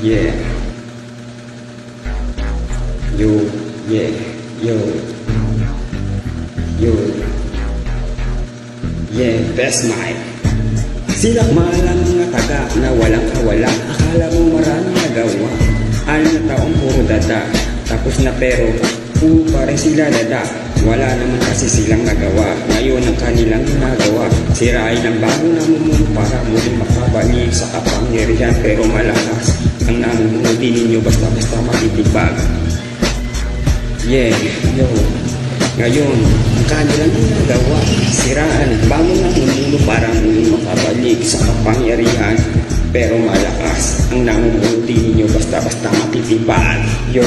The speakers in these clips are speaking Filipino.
Yeah. Yo, yeah, yo. Yo. Yeah, best mic. Sinakmalang mga taga na walang kawala. Akala mo marami nagawa. Ano na taong puro dada. Tapos na pero, puro pa rin sila dada. Wala naman kasi silang nagawa. Ngayon ang kanilang ginagawa. Sirain ang bago na mumuno para muling makabalik sa kapangyarihan. Pero malakas ang namumunuti ninyo basta-basta matitibag. Yeah, yo. Ngayon, ang kanilang ginagawa, siraan ang bangon ng mundo para muling makabalik sa kapangyarihan. Pero malakas ang namumunuti ninyo basta-basta matitibag. Yo.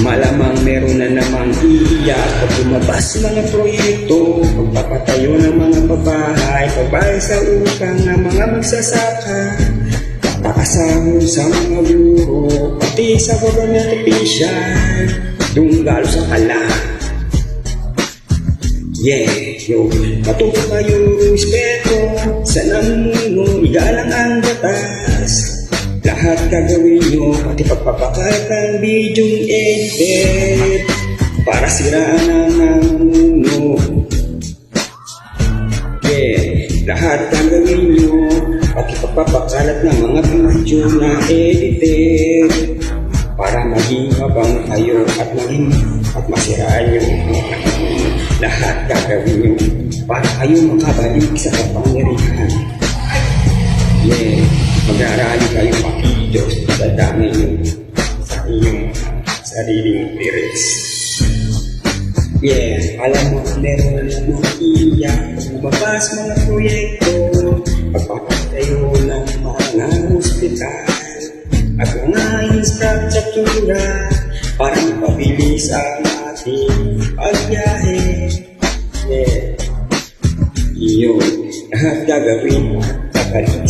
Malamang meron na namang iiyak Pag lumabas mga proyekto. Pagpapatayo ng mga babahay Pagbayad sa utang ng mga magsasaka. Pakasahod sa mga buro Pati sa government official Dunggal sa kala. Yeah, yo. Matuto kayo respeto Sa namumuno Igalang ang batas lahat gagawin nyo, pati pagpapakalat ng bidyong edit Para siraan ang namuno Yeah, lahat gagawin nyo, pati pagpapakalat ng mga video na edited. Para maging mabang kayo at maging at masiraan nyo Lahat gagawin nyo, para kayo makabalik sa kapangyarihan. Yeah, mag-aarali kayong makidiyos sa dami nyo sa inyong sariling lyrics. Yeah, alam mo, meron na namang iyak Lumabas mga proyekto. Pagpapatayo ng mga hospital. At mga infrastruktura Para mapabilis ang ating pagbiyahe. Yeah, iyon lahat gagawin Pagkalik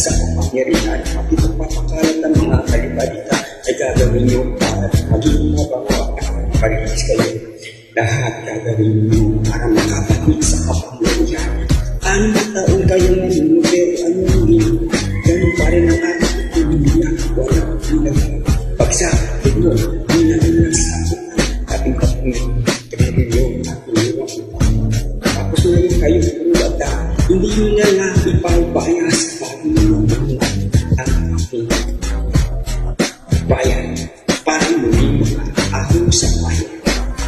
sa kapangyarihan Pati pagpapakalat ng mga kalibalita Ay gagawin nyo para maging mabawa at pagpalis kayo. Lahat gagawin nyo para makabalik sa kapangyarihan nyo na ipapaya sa pagmumuno ang ating bayan para muli ako sa bayan.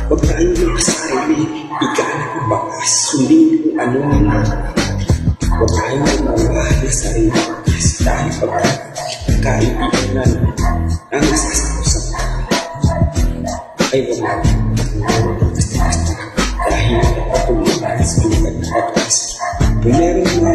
Huwag tayong mga sarili, ikalat ang bakas, sundin kung ano ang Huwag tayong mga sarili Kung meron mo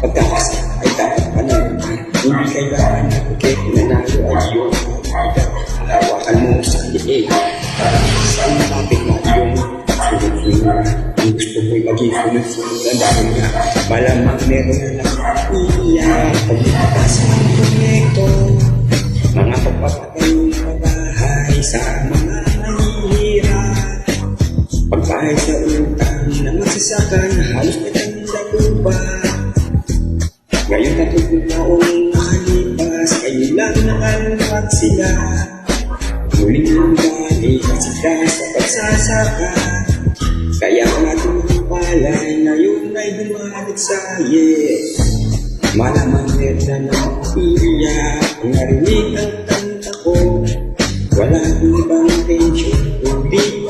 pagkakasa ay dapat panahon hindi kailangan na kaya pinanalo ay iyong kaibigan. Hawakan mo sa liig para sa malapit na iyong sunod-sunod. Gusto mo'y maging sunod-sunod ang dahil nga. Malamang meron na lang. Iiyak pagbukas sa mga proyekto mga pagpapatayo ng bahay sa magsasaka na Ngayon tatutong taong makalipas Kayo lang nakalapag sila. Muling lumbalik at sila sa pagsasaka. Kaya ang ating palay ngayon ay dumalik sa yes. Malamang meron na ng iiyak Narinig ang kanta ko. Wala ibang tension Kundi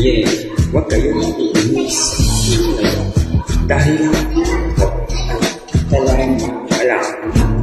Yeah, huwag kayong iinis Dahil ako Talagang akong